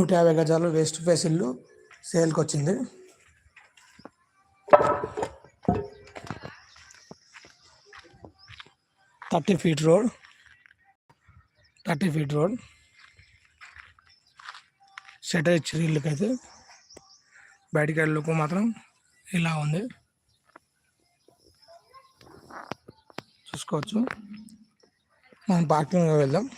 నూట యాభై గజాలు వేస్ట్ ఫేస్ ఇల్లు సేల్కి వచ్చింది thirty feet road. Thirty feet road. Shutter ఇచ్చారు ఇల్లుకైతే బయటికి వెళ్ళకు మాత్రం ఇలా ఉంది. చూసుకోవచ్చు. మనం పార్కింగ్ వెళ్దాం.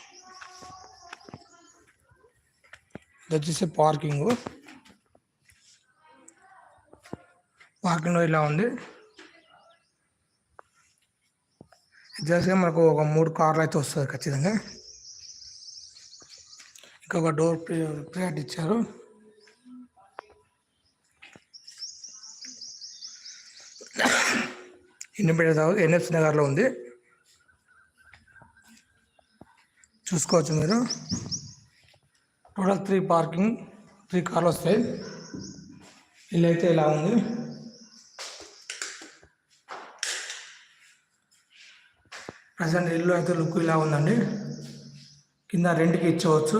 ఇది వచ్చేసి పార్కింగ్. పార్కింగ్ ఇలా ఉంది. జస్ట్ మనకు ఒక మూడు కార్లు అయితే వస్తుంది ఖచ్చితంగా. ఇంకొక డోర్ ప్లేట్ ఇచ్చారు. ఇండిపెండెన్స్ హౌస్ ఎన్ఎఫ్ నగర్లో ఉంది. చూసుకోవచ్చు మీరు. టోటల్ త్రీ పార్కింగ్ త్రీ కార్లు వస్తాయి. ఇల్లు అయితే ఇలా ఉంది. ప్రజెంట్ ఇల్లు అయితే లుక్ ఇలా ఉందండి. కింద రెంట్కి ఇచ్చవచ్చు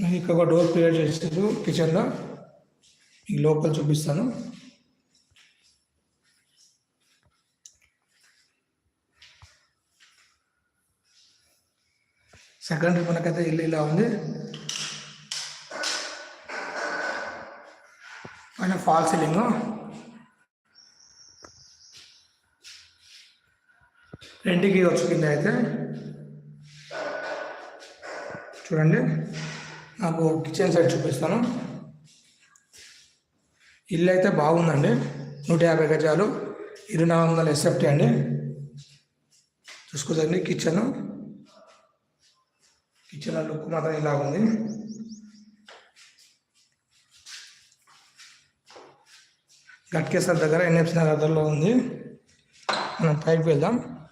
నేను ఇక్కడ ఒక డోర్ క్రియేట్ చేసారు కిచెన్లో మీకు లోపల చూపిస్తాను. సెకండరీ మనకైతే ఇల్లు ఇలా ఉంది. పైన ఫాల్ సీలింగ్. రెండుకి వచ్చు కింద అయితే. చూడండి. నాకు కిచెన్ సైడ్ చూపిస్తాను. ఇల్లు అయితే బాగుందండి. నూట యాభై గజాలు. ఇరవై నాలుగు వందల ఎస్ఎఫ్టీ అండి. చూసుకోదండి కిచెను. కిచెన్ లుక్ మాత్రం ఇలా ఉంది. గట్కేసర్ దగ్గర ఎన్ఎఫ్సి నగర్లో ఉంది. మనం పైకి వెళ్దాం.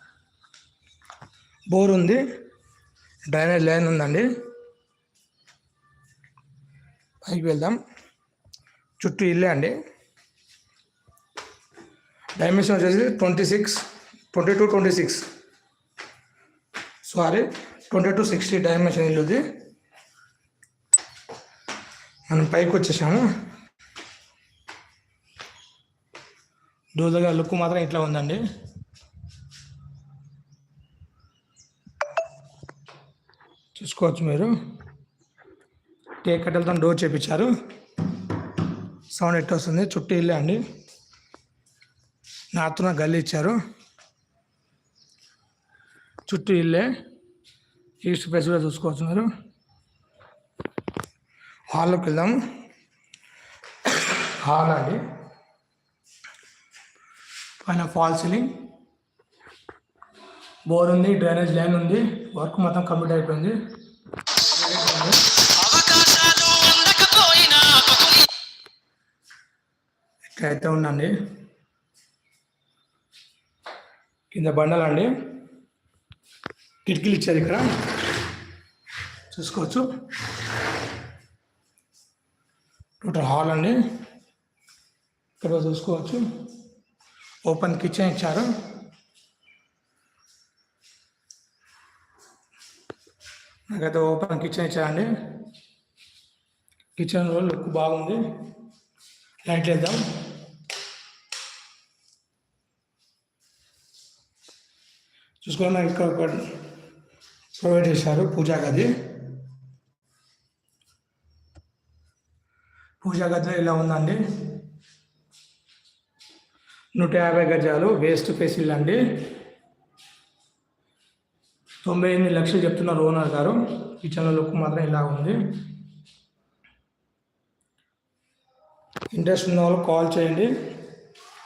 బోర్ ఉంది. డ్రైనేజ్ లైన్ ఉందండి. పైకి వెళ్దాం. చుట్టూ ఇల్లే అండి. డైమెన్షన్ వచ్చేసి twenty six twenty two twenty six. Sorry. Twenty two sixty dimension ఇల్లుది. మనం పైకి వచ్చేసాము. దూదగా లుక్ మాత్రం ఇట్లా ఉందండి. చూసుకోవచ్చు మీరు. టేక్ కట్టెలతో డోర్ చేపించారు. సౌండ్ ఎట్ వస్తుంది? చుట్టూ ఇల్లే అండి. నాతున గల్లి ఇచ్చారు. చుట్టూ ఇల్లే. ఈస్ట్ ఫేస్ కూడా చూసుకోవచ్చు మీరు హాల్లోకి వెళ్దాం. హాల్ అండి. పైన ఫాల్ సీలింగ్. బోర్ ఉంది డ్రైనేజ్ లైన్ ఉంది. వర్క్ మొత్తం కంప్లీట్ అయిపోయింది. బహుళ ఇట్లయితే ఉందండి కింద బండలు అండి కిటికీలు ఇచ్చారు ఇక్కడ. చూసుకోవచ్చు. టోటల్ హాల్ అండి. ఇక్కడ చూసుకోవచ్చు. ఓపెన్ కిచెన్ ఇచ్చారు. నాకైతే ఓపెన్ కిచెన్ ఇచ్చారండి. కిచెన్లో లుక్ బాగుంది. లైట్ వేద్దాం. చూసుకోండి నాకు ఇక్కడ ఒక ప్రొవైడ్ చేశారు పూజా గది. పూజా గది ఇలా ఉందండి? నూట యాభై గజాలు వేస్ట్ ఫేస్ ఇల్లు అండి. తొంభై ఎనిమిది లక్షలు చెప్తున్నారు ఓనర్ గారు. కిచెన్లో లుక్ మాత్రం ఇలా ఉంది. ఇంట్రెస్ట్ ఉన్న వాళ్ళు కాల్ చేయండి.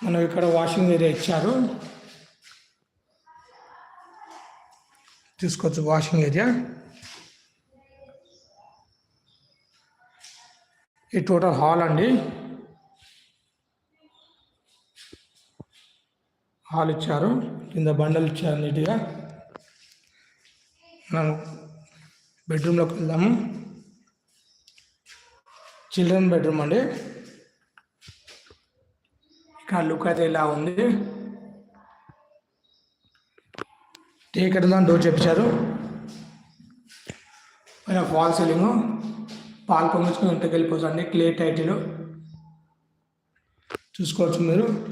మనం ఇక్కడ వాషింగ్ ఏరియా ఇచ్చారు. తీసుకోవచ్చు వాషింగ్ ఏరియా ఈ టోటల్ హాల్ అండి. హాల్ ఇచ్చారు. కింద బండలు ఇచ్చారు నీట్గా మనం బెడ్రూమ్లోకి వెళ్దాము. చిల్డ్రన్ బెడ్రూమ్ అండి. ఇక్కడ లుక్ అయితే ఇలా ఉంది. ఏ కట్టదాని డోర్ చెప్పించారు. పైన ఫాల్ సీలింగ్ పాలు పొంగించుకుని ఇంటికి వెళ్ళిపోతుంది క్లే టైటిల్. చూసుకోవచ్చు మీరు.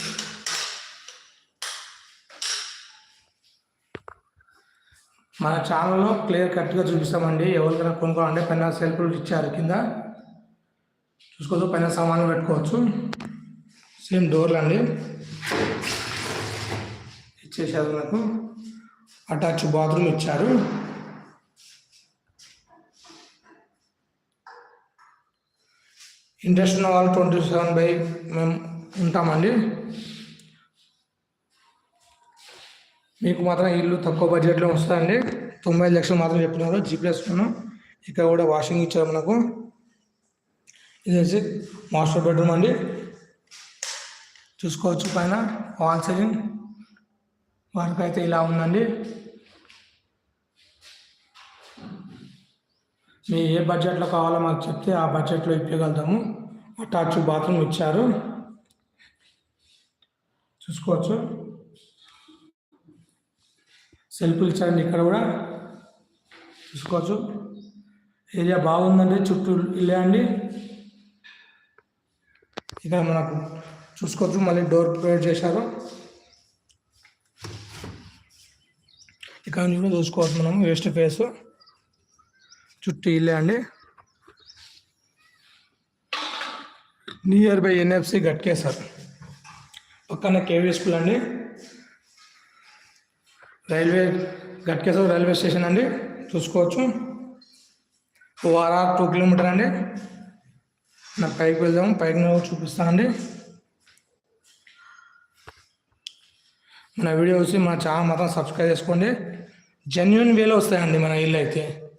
మన ఛానల్లో క్లియర్ కట్గా చూపిస్తామండి ఎవరికైనా కొనుక్కోవాలంటే పైన సెల్ఫ్లు ఇచ్చారు కింద. చూసుకోవచ్చు పైన సామాన్లు పెట్టుకోవచ్చు. సేమ్ డోర్లు అండి ఇచ్చేసారు నాకు. అటాచ్ బాత్రూమ్ ఇచ్చారు. ఇండస్ట్ ఉన్న వాళ్ళు ట్వంటీ సెవెన్ బై మేము ఉంటామండి. మీకు మాత్రం ఇల్లు తక్కువ బడ్జెట్లో వస్తాయండి తొంభై ఐదు లక్షలు మాత్రం చెప్పినారు. జీపీఎస్ ఇక్కడ కూడా వాషింగ్ ఇచ్చారు మనకు. ఇది వచ్చి మాస్టర్ బెడ్రూమ్ అండి. చూసుకోవచ్చు పైన. వాల్ సీలింగ్ వారికైతే అయితే ఇలా ఉందండి. మీ ఏ బడ్జెట్లో కావాలో మాకు చెప్తే ఆ బడ్జెట్లో ఇప్పగలుగుతాము అటాచ్ బాత్రూమ్ ఇచ్చారు. చూసుకోవచ్చు. సెల్ఫ్లు ఇచ్చారండి ఇక్కడ కూడా. చూసుకోవచ్చు. ఏరియా బాగుందండి చుట్టూ ఇల్లే అండి. ఇక్కడ మనకు చూసుకోవచ్చు మళ్ళీ డోర్ ప్రొవైడ్ చేశారు. ఇక్కడ నుంచి కూడా చూసుకోవచ్చు మనం. వేస్ట్ ఫేస్ చుట్టూ ఇల్లే అండి. Near by NFC Ghatkesar. పక్కన కేవీ స్కూల్ అండి. రైల్వే గట్కేశ్వర రైల్వే స్టేషన్ అండి. చూసుకోవచ్చు. ఓఆర్ఆర్ టూ కిలోమీటర్ అండి. నా పైకి వెళ్దాం పైకి నేను చూపిస్తానండి మన వీడియో చూసి మన ఛానల్ మాత్రం సబ్స్క్రైబ్ చేసుకోండి. జెన్యున్ వేలో వస్తాయండి మన ఇల్లు అయితే.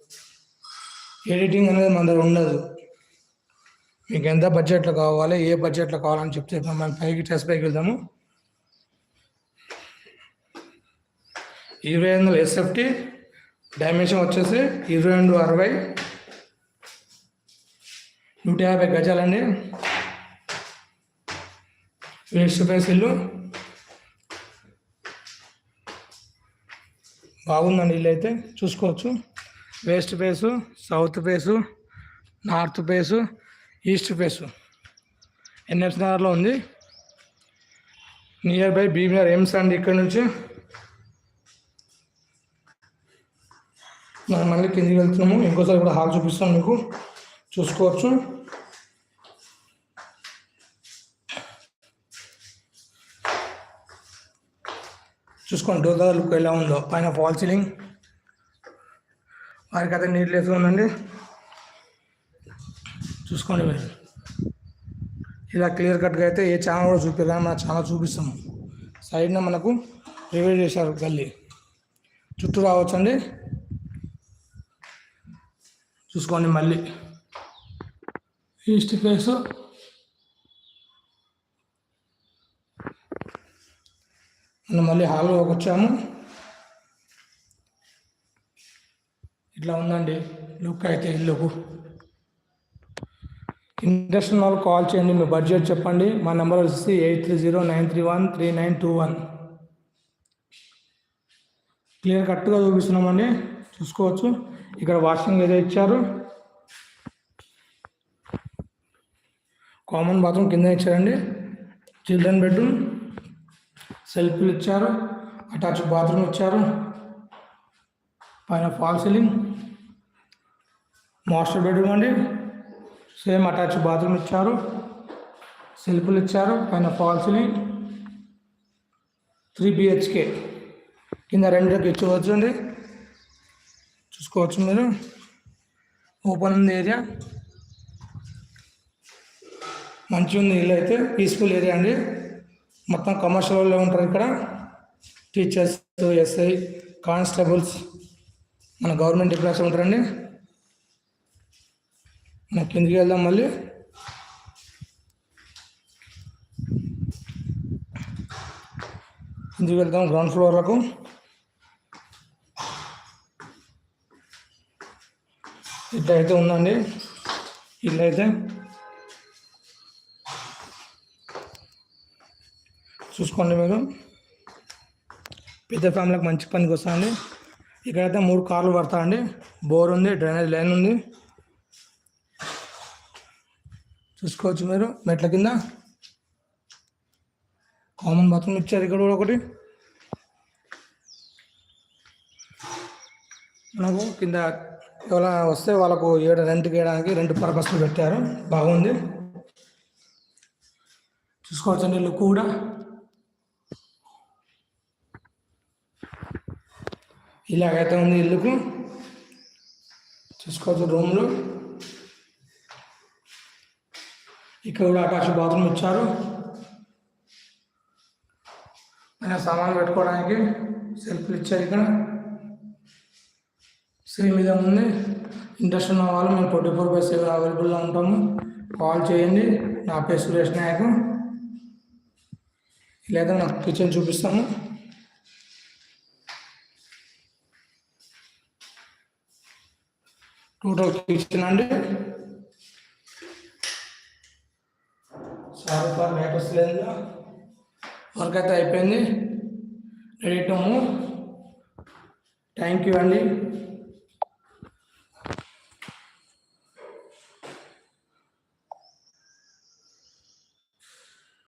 ఎడిటింగ్ అనేది మన దగ్గర ఉండదు. మీకు ఎంత బడ్జెట్లో కావాలి ఏ బడ్జెట్లో కావాలని చెప్తే మనం పైకి టెస్ట్ పైకి వెళ్దాము. ఇరవై ఐదు వందల ఎస్ఎఫ్టీ డైమెన్షన్ వచ్చేసి ఇరవై రెండు అరవై. నూట యాభై గజాలండి. వేస్ట్ ఫేస్ ఇల్లు. బాగుందండి ఇల్లు అయితే చూసుకోవచ్చు. West face south face north face east face NF నగర్లో ఉంది. నియర్ బై బీబీఆర్ ఎయిమ్స్ అండి ఇక్కడ నుంచి. మనం మళ్ళీ కిందికి వెళ్తున్నాము. ఇంకోసారి కూడా హాల్ చూపిస్తాను మీకు. చూసుకోవచ్చు. చూసుకోండి. డోర్ దగ్గర లుక్ ఎలా ఉందో. పైన ఫాల్ సీలింగ్. వారికి అయితే నీట్లెస్గా ఉందండి చూసుకోండి మీరు. ఇలా క్లియర్ కట్గా అయితే ఏ ఛానల్ కూడా చూపించాలని మన ఛానల్ చూపిస్తాము. సైడ్న మనకు రివైడ్ చేశారు గల్లీ. చుట్టూ రావచ్చండి. చూసుకోండి మళ్ళీ. East face. మనం మళ్ళీ హాల్లోకి వచ్చాము. ఇట్లా ఉందండి. లుక్ అయితే ఇల్లుకు. ఇండస్ట్రియల్ వాళ్ళు కాల్ చేయండి మీ బడ్జెట్ చెప్పండి. మా నెంబర్ వచ్చేసి eight three zero nine three one three nine two one. Clear కట్గా చూపిస్తున్నామండి. చూసుకోవచ్చు. ఇక్కడ వాషింగ్ ఏదో ఇచ్చారు. కామన్ బాత్రూమ్ కింద ఇచ్చారండి. Children bedroom. సెల్ఫ్లు ఇచ్చారు అటాచ్ బాత్రూమ్ ఇచ్చారు పైన ఫాల్ సీలింగ్ మాస్టర్ బెడ్రూమ్ అండి. సేమ్ అటాచ్ బాత్రూమ్ ఇచ్చారు సెల్ఫ్లు ఇచ్చారు పైన ఫాల్ సీలింగ్ త్రీ బిహెచ్కే కింద రెండు ఇచ్చుకోవచ్చు అండి. చూసుకోవచ్చు మీరు. ఓపెన్ ఉంది ఏరియా. మంచిగా ఉంది ఇల్లు అయితే పీస్ఫుల్ ఏరియా అండి. మొత్తం కమర్షియల్ వాళ్ళు ఉంటారు ఇక్కడ. టీచర్స్ ఎస్ఐ కానిస్టేబుల్స్ మన గవర్నమెంట్ ఎంప్లాయీస్ ఉంటారండి. మనం కిందికి వెళ్దాం మళ్ళీ. కిందికి వెళ్దాం గ్రౌండ్ ఫ్లోర్లకు ఇట్లా అయితే ఉందండి. ఇట్లయితే చూసుకోండి మీరు. పెద్ద ఫ్యామిలీకి మంచి పనికి వస్తుందండి ఇక్కడైతే మూడు కార్లు పడతాయండి. బోర్ ఉంది డ్రైనేజ్ లైన్ ఉంది. చూసుకోవచ్చు మీరు మెట్ల కింద. కామన్ బాత్రూమ్ ఇచ్చారు ఇక్కడ కూడా ఒకటి. మనకు కింద ఎవరైనా వస్తే వాళ్ళకు ఏడ రెంట్కి వేయడానికి రెండు పర్పస్లు పెట్టారు. బాగుంది. చూసుకోవచ్చండి లుక్ కూడా. ఇలాగైతే ఉంది ఇల్లుకు. చూసుకోవచ్చు రూమ్లు. ఇక్కడ కూడా అటాచ్ బాత్రూమ్ ఇచ్చారు. మన సామాన్లు పెట్టుకోవడానికి సెల్ఫ్లు ఇచ్చారు ఇక్కడ. స్క్రీన్ మీద ఉంది. ఇంట్రెస్ట్ ఉన్న వాళ్ళు మేము ట్వంటీ ఫోర్ బై సెవెన్ అవైలబుల్లో ఉంటాము. కాల్ చేయండి. నా పేరు సురేష్ నాయక్. లేదా నాకు కిచెన్ చూపిస్తాము టోటల్ కిచెన్ అండి సారీ ఫర్ లేట్ వస్తలేదు వర్క్ అయితే అయిపోయింది. Ready to move thank you అండి.